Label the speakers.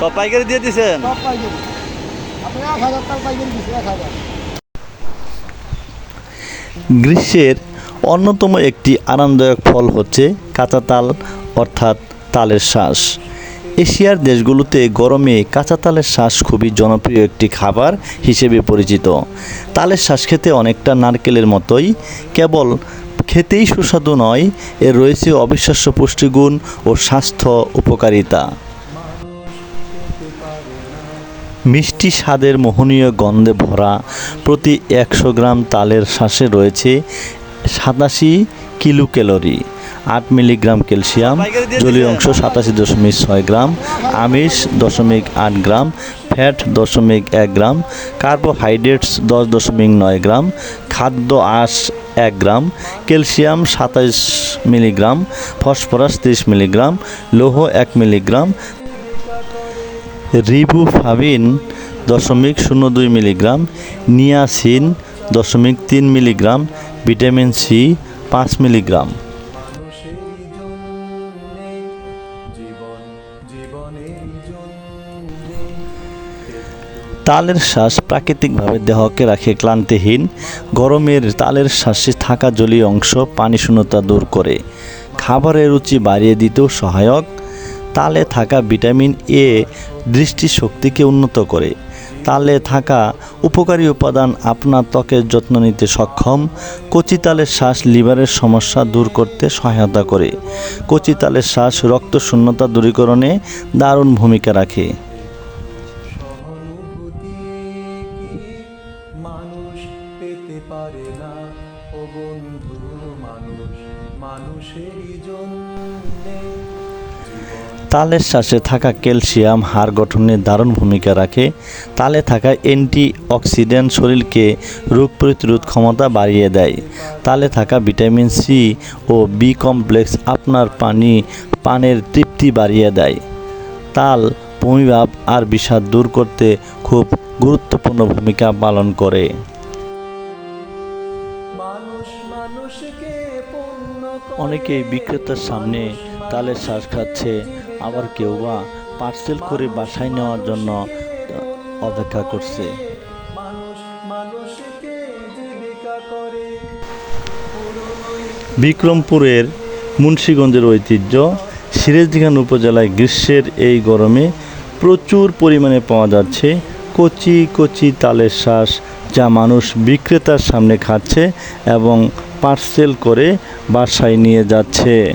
Speaker 1: সব পাইকারি দিয়ে দিছেন?
Speaker 2: সব পাইকারি। আপনি এক হাজার টাকা পাইকারি দিচ্ছি এক হাজার।
Speaker 1: গ্রীষ্মের অন্যতম একটি আনন্দদায়ক ফল হচ্ছে কাঁচা তাল অর্থাৎ তালের শ্বাস এশিয়ার দেশগুলোতে গরমে কাঁচা তালের শ্বাস খুবই জনপ্রিয় একটি খাবার হিসেবে পরিচিত। তালের শ্বাস খেতে অনেকটা নারকেলের মতোই কেবল খেতেই সুস্বাদু নয় এর রয়েছে অবিশ্বাস্য পুষ্টিগুণ ও স্বাস্থ্য উপকারিতা। মিষ্টি স্বাদের মোহনীয় গন্ধে ভরা প্রতি একশো গ্রাম তালের শ্বাসে রয়েছে সাতাশি কিলো ক্যালোরি, আট মিলিগ্রাম ক্যালসিয়াম, জলীয় অংশ সাতাশি দশমিক ছয় গ্রাম, আমিষ দশমিক আট গ্রাম, ফ্যাট দশমিক এক গ্রাম, কার্বোহাইড্রেটস দশ দশমিক নয় গ্রাম, খাদ্য আঁশ এক গ্রাম, ক্যালসিয়াম সাতাইশ মিলিগ্রাম, ফসফরাস তিরিশ মিলিগ্রাম, লৌহ এক মিলিগ্রাম রিবুফাবিন দশমিক শূন্য দুই মিলিগ্রাম, নিয়াসিন দশমিক তিন মিলিগ্রাম, ভিটামিন সি পাঁচ মিলিগ্রাম। তালের শ্বাস প্রাকৃতিকভাবে দেহকে রাখে ক্লান্তিহীন, গরমের তালের শ্বাসে থাকা জলীয় অংশ পানি শূন্যতা দূর করে। খাবারের রুচি বাড়িয়ে দিতেও সহায়ক। তালে থাকা ভিটামিন এ দৃষ্টিশক্তিকে উন্নত করে। তালে থাকা উপকারী উপাদান আপনার ত্বকের যত্ন নিতে সক্ষম কচি তালের শ্বাস লিভারের সমস্যা দূর করতে সহায়তা করে। কচি তালের শ্বাস রক্ত শূন্যতা দূরীকরণে দারুণ ভূমিকা রাখে। তালের শ্বাসে থাকা ক্যালসিয়াম হাড় গঠনে দারুণ ভূমিকা রাখে। তালে থাকা অ্যান্টি অক্সিডেন্ট শরীরকে রোগ প্রতিরোধ ক্ষমতা বাড়িয়ে দেয়। তালে থাকা ভিটামিন সি ও বি কমপ্লেক্স আপনার পানি, পানের তৃপ্তি বাড়িয়ে দেয়। তাল ভূমিভাব আর বিষাদ দূর করতে খুব গুরুত্বপূর্ণ ভূমিকা পালন করে। অনেকেই বিক্রেতার সামনে তালের শ্বাস খাচ্ছে। আবার কেউ বা পার্সেল করে বাসায় নেওয়ার জন্য অপেক্ষা করছে। বিক্রমপুরের মুন্সীগঞ্জের ঐতিহ্য সিরাজদিখান উপজেলায় গ্রীষ্মের এই গরমে প্রচুর পরিমাণে পাওয়া যাচ্ছে কচি কচি তালের শ্বাস যা মানুষ বিক্রেতার সামনে খাচ্ছে এবং পার্সেল করে বাসায় নিয়ে যাচ্ছে।